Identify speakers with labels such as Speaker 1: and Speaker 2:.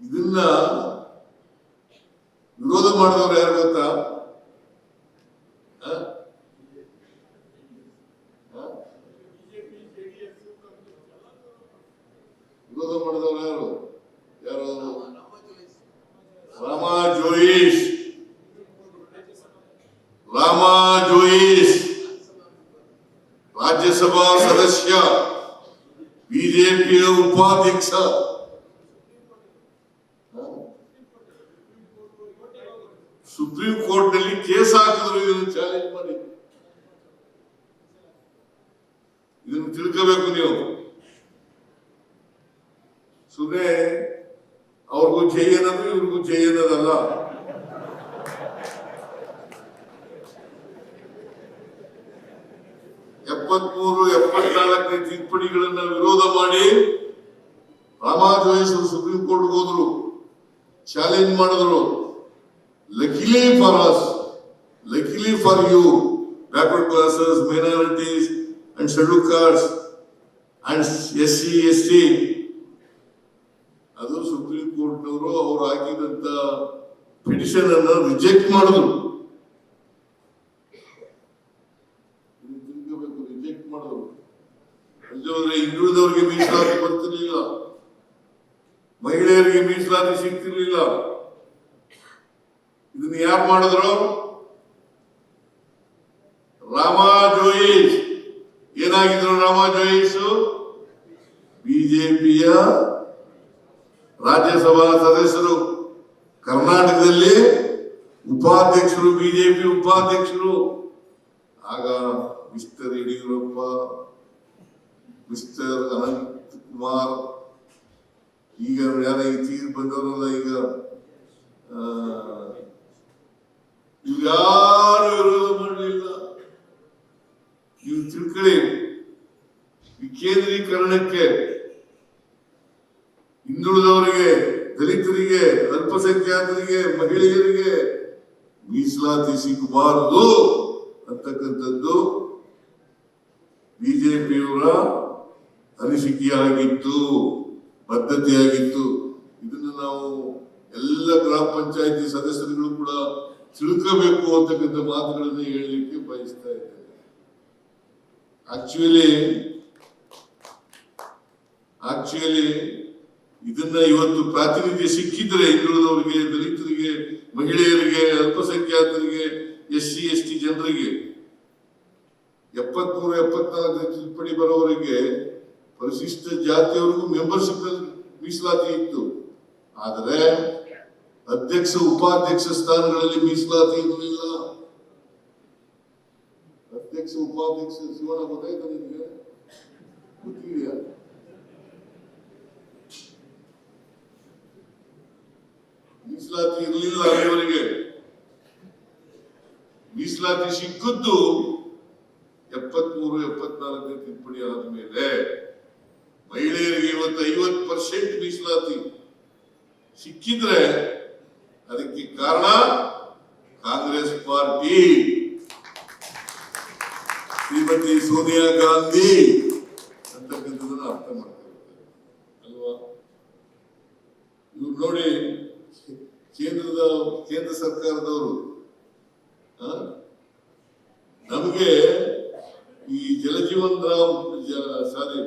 Speaker 1: ಇದನ್ನ ವಿರೋಧ ಮಾಡಿದವರು ಯಾರು ಗೊತ್ತಾ ಆ? ಆ? ವಿರೋಧ ಮಾಡಿದವ್ರು ಯಾರು ಯಾರು ರಾಮ ಜೋಯಿಸ್ ರಾಮ ಜೋಯಿಸ್ ರಾಜ್ಯಸಭಾ ಸದಸ್ಯ ಬಿಜೆಪಿಯ ಉಪಾಧ್ಯಕ್ಷ. ಸುಪ್ರೀಂ ಕೋರ್ಟ್ನಲ್ಲಿ ಕೇಸ್ ಹಾಕಿದ್ರು ಇದನ್ನು ಚಾಲೆಂಜ್ ಮಾಡಿ. ಇದನ್ನು ತಿಳ್ಕೋಬೇಕು ನೀವು. ಸುಮ್ಮನೆ ಅವ್ರಿಗೂ ಜೈ ಅನ್ನೋದು ಇವ್ರಿಗೂ ಜೈ ಅನ್ನೋದಲ್ಲ ಎಪ್ಪತ್ಮೂರು ಎಪ್ಪತ್ನಾಲ್ಕನೇ ತಿದ್ದುಪಡಿಗಳನ್ನ ವಿರೋಧ ಮಾಡಿ ರಾಮಾಜೋಯಿಸರು ಸುಪ್ರೀಂ ಕೋರ್ಟ್ ಹೋದ್ರು. ಚಾಲೆಂಜ್ ಮಾಡಿದ್ರು. Luckily for us luckily for you backward classes minorities and schedule caste and S C S T ಅದು ಸುಪ್ರೀಂ ಕೋರ್ಟ್ನವರು ಅವರು ಹಾಕಿದಂತ ಪಿಟಿಷನ್ ಅನ್ನ ರಿಜೆಕ್ಟ್ ಮಾಡಿದ್ರು ಇದನ್ನ ತಿಳ್ಕೋಬೇಕು ರಿಜೆಕ್ಟ್ ಮಾಡಿದ್ರು ಅಲ್ಲದೆ ಹಿಂದುಳಿದವರಿಗೆ ಮೀಸಲಾತಿ ಬರ್ತಿರ್ಲಿಲ್ಲ ಮಹಿಳೆಯರಿಗೆ ಮೀಸಲಾತಿ ಸಿಗ್ತಿರ್ಲಿಲ್ಲ. ಇದನ್ನ ಯಾರು ಮಾಡಿದ್ರು? ರಾಮ ಜೋಯಿಸ್. ಏನಾಗಿದ್ರು ರಾಮ ಜೋಯಿಸ್? ಬಿಜೆಪಿಯ ರಾಜ್ಯಸಭಾ ಸದಸ್ಯರು. ಕರ್ನಾಟಕದಲ್ಲಿ ಉಪಾಧ್ಯಕ್ಷರು, ಬಿಜೆಪಿ ಉಪಾಧ್ಯಕ್ಷರು. ಆಗ ಮಿಸ್ಟರ್ ಯಡಿಯೂರಪ್ಪ ಮಿಸ್ಟರ್ ಅನಂತ್ ಕುಮಾರ್ ಈಗ ಯಾರ ತೀರ್ ಬಂದವರಲ್ಲ ಈಗ ಇವ್ಯಾರು ವಿರೋಧ ಮಾಡಲಿಲ್ಲ ನೀವು ತಿಳ್ಕೊಳ್ಳಿ. ವಿಕೇಂದ್ರೀಕರಣಕ್ಕೆ ಹಿಂದುಳಿದವರಿಗೆ, ದಲಿತರಿಗೆ, ಅಲ್ಪಸಂಖ್ಯಾತರಿಗೆ, ಮಹಿಳೆಯರಿಗೆ ಮೀಸಲಾತಿ ಸಿಗಬಾರದು ಅಂತಕ್ಕಂಥದ್ದು. ಬಿಜೆಪಿಯವರ ಅನಿಸಿಕೆಯಾಗಿತ್ತು ಬದ್ಧತೆಯಾಗಿತ್ತು. ಇದನ್ನು ನಾವು ಎಲ್ಲ ಗ್ರಾಮ ಪಂಚಾಯತಿ ಸದಸ್ಯರುಗಳು ಕೂಡ ತಿಳ್ಕೋಬೇಕು ಅಂತಕ್ಕಂಥ ಮಾತುಗಳನ್ನು ಹೇಳಲಿಕ್ಕೆ ಬಯಸ್ತಾ ಇದ್ದೇನೆ. ಆಕ್ಚುಲಿ ಆಕ್ಚುಲಿ ಇದನ್ನ ಇವತ್ತು ಪ್ರಾತಿನಿಧ್ಯ ಸಿಕ್ಕಿದ್ರೆ ಹಿಂದುಳಿದವರಿಗೆ ದಲಿತರಿಗೆ, ಮಹಿಳೆಯರಿಗೆ, ಅಲ್ಪಸಂಖ್ಯಾತರಿಗೆ ಎಸ್ ಸಿ ಎಸ್ ಟಿ ಜನರಿಗೆ, ಎಪ್ಪತ್ಮೂರು, ಎಪ್ಪತ್ನಾಲ್ಕು ತಿದ್ದುಪಡಿ ಬರೋವರಿಗೆ ಪರಿಶಿಷ್ಟ ಜಾತಿಯವರಿಗೂ ಮೆಂಬರ್ಶಿಪ್ ಮೀಸಲಾತಿ ಇತ್ತು. ಆದರೆ ಅಧ್ಯಕ್ಷ, ಉಪಾಧ್ಯಕ್ಷ ಸ್ಥಾನಗಳಲ್ಲಿ ಮೀಸಲಾತಿ ಇರಲಿಲ್ಲ. ಅಧ್ಯಕ್ಷ, ಉಪಾಧ್ಯಕ್ಷ ಶಿವನ ಗೊತ್ತಾಯ್ತಾ ನಿಮಗೆ? ಗೊತ್ತಿದೆಯಾ? ಮೀಸಲಾತಿ ಇರಲಿಲ್ಲ ಅವರಿಗೆ ಮೀಸಲಾತಿ ಸಿಕ್ಕದ್ದು ಎಪ್ಪತ್ಮೂರು, ಎಪ್ಪತ್ನಾಲ್ಕನೇ ತಿದ್ದುಪಡಿ ಆದ್ಮೇಲೆ. ಮಹಿಳೆಯರಿಗೆ ಇವತ್ತು ಐವತ್ತು ಪರ್ಸೆಂಟ್ ಮೀಸಲಾತಿ ಸಿಕ್ಕಿದ್ರೆ ಅದಕ್ಕೆ ಕಾರಣ ಕಾಂಗ್ರೆಸ್ ಪಾರ್ಟಿ. ಶ್ರೀಮತಿ ಸೋನಿಯಾ ಗಾಂಧಿ ಅಂತಕ್ಕಂಥದ್ದನ್ನ ಅರ್ಥ ಮಾಡ್ಕೊಳ್ತಾರೆ. ಅಲ್ವಾ? ಇವ್ರು ನೋಡಿ, ಕೇಂದ್ರದ, ಕೇಂದ್ರ ಸರ್ಕಾರದವರು ನಮಗೆ ಈ ಜಲಜೀವನ್ ರಾಮ್ ಸಾರಿ